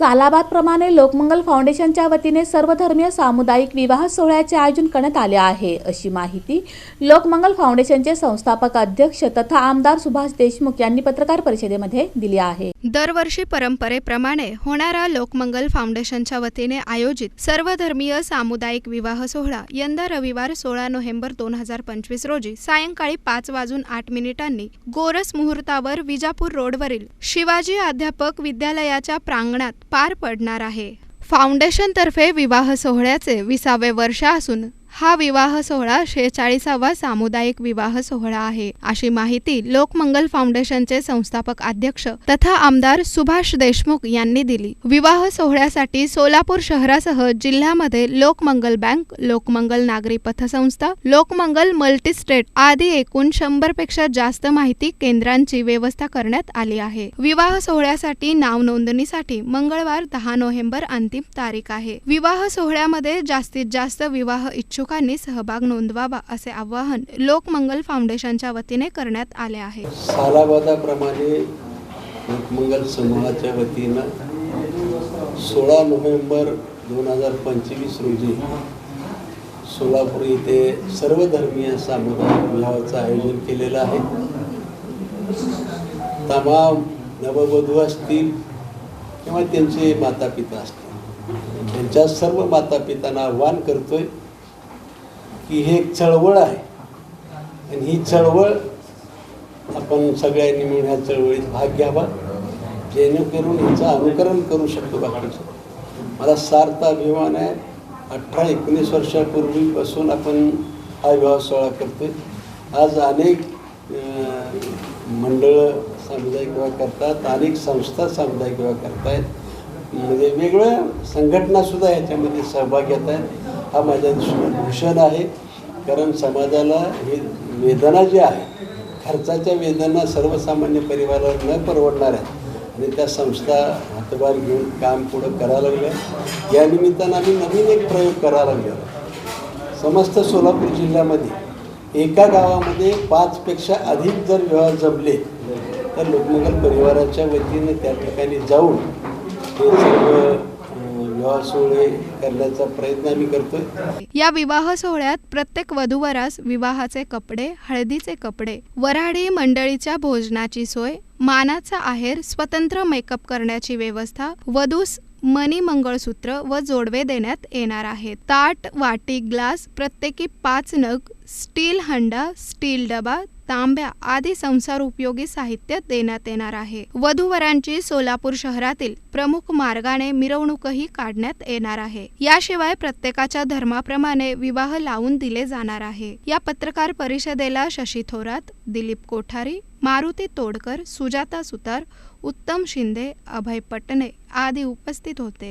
सालाबादप्रमाणे लोकमंगल फाउंडेशनच्या वतीने सर्वधर्मीय सामुदायिक विवाह सोहळ्याचे आयोजन करण्यात आले आहे. अशी माहिती लोकमंगल फाउंडेशनचे संस्थापक अध्यक्ष तथा आमदार सुभाष देशमुख यांनी पत्रकार परिषदेमध्ये दिली आहे. दरवर्षी परंपरेप्रमाणे होणारा लोकमंगल फाउंडेशनच्या वतीने आयोजित सर्वधर्मीय सामुदायिक विवाह सोहळा यंदा रविवार सोळा नोव्हेंबर दोन हजार पंचवीस रोजी सायंकाळी पाच वाजून आठ मिनिटांनी गोरस मुहूर्तावर विजापूर रोडवरील शिवाजी अध्यापक विद्यालयाच्या प्रांगणात पार पडणार आहे. फाउंडेशनतर्फे विवाह सोहळ्याचे विसावे वर्ष असून हा विवाह सोहळा शेहेचाळीसावा सामुदायिक विवाह सोहळा आहे. अशी माहिती लोकमंगल फाउंडेशनचे संस्थापक अध्यक्ष तथा आमदार सुभाष देशमुख यांनी दिली. विवाह सोहळ्यासाठी सोलापूर शहरासह जिल्ह्यामध्ये लोकमंगल बँक लोकमंगल नागरी पथसंस्था लोकमंगल मल्टीस्टेट आदी एकूण शंभरपेक्षा जास्त माहिती केंद्रांची व्यवस्था करण्यात आली आहे. विवाह सोहळ्यासाठी नाव नोंदणीसाठी मंगळवार दहा नोव्हेंबर अंतिम तारीख आहे. विवाह सोहळ्यामध्ये जास्तीत जास्त विवाह इच्छुक इच्छुकांनी सहभाग नोंदवावा असे आवाहन लोकमंगल फाउंडेशनच्या वतीने करण्यात आले आहे. सालाबादाप्रमाणे लोकमंगल समूहाच्या वतीनं सोळा नोव्हेंबर दोन हजार पंचवीस रोजी सोलापूर येथे सर्वधर्मीय सामुदायिक विवाहाचं आयोजन केलेलं आहे. तमाम नववधू असतील किंवा त्यांचे मातापिता असतील त्यांच्या सर्व मातापितांना आव्हान करतोय की हे एक चळवळ आहे. आणि ही चळवळ आपण सगळ्यांनी मिळून ह्या चळवळीत भाग घ्यावा. जेणेकरून हिचं अनुकरण करू शकतो बाकीचं. मला सार्थ अभिमान आहे. अठरा एकोणीस वर्षापूर्वीपासून आपण हा विवाह सोहळा करतो आज अनेक मंडळं सामुदायिक विवाह करतात. अनेक संस्था सामुदायिक विवाह करतायत. म्हणजे वेगवेगळ्या संघटनासुद्धा ह्याच्यामध्ये सहभाग घेत आहेत हा माझ्या दृष्टीने भूषण आहे. कारण समाजाला हे वेदना जी आहे खर्चाच्या वेदना सर्वसामान्य परिवाराला न परवडणार आहेत आणि त्या संस्था हातभार घेऊन काम पुढं करायला लागल्या. या निमित्तानं आम्ही नवीन एक प्रयोग करायला लागलो. समस्त सोलापूर जिल्ह्यामध्ये एका गावामध्ये पाचपेक्षा अधिक जर व्यवहार जमले तर लोकमंगल परिवाराच्या वतीनं त्या ठिकाणी जाऊन ते सर्व विवाह सोहळे करण्याचा प्रयत्न आम्ही करतोय. या विवाह सोहळ्यात प्रत्येक वधूवरास विवाहाचे कपडे हळदीचे कपडे वऱ्हाडी मंडळीच्या भोजनाची सोय मानाचा आहेर स्वतंत्र मेकअप करण्याची व्यवस्था वधूस मनी मंगळसूत्र व जोडवे देण्यात येणार आहे ताट वाटी ग्लास प्रत्येकी पाच नग स्टील हंडा स्टील डबा तांब्या आदी संसार उपयोगी साहित्य देण्यात येणार आहे. वधूवरांची सोलापूर शहरातील प्रमुख मार्गाने मिरवणूकही काढण्यात येणार आहे. याशिवाय प्रत्येकाच्या धर्माप्रमाणे विवाह लावून दिले जाणार आहे. या पत्रकार परिषदेला शशी थोरात दिलीप कोठारी मारुती तोडकर सुजाता सुतार उत्तम शिंदे अभय पटणे आदी उपस्थित होते.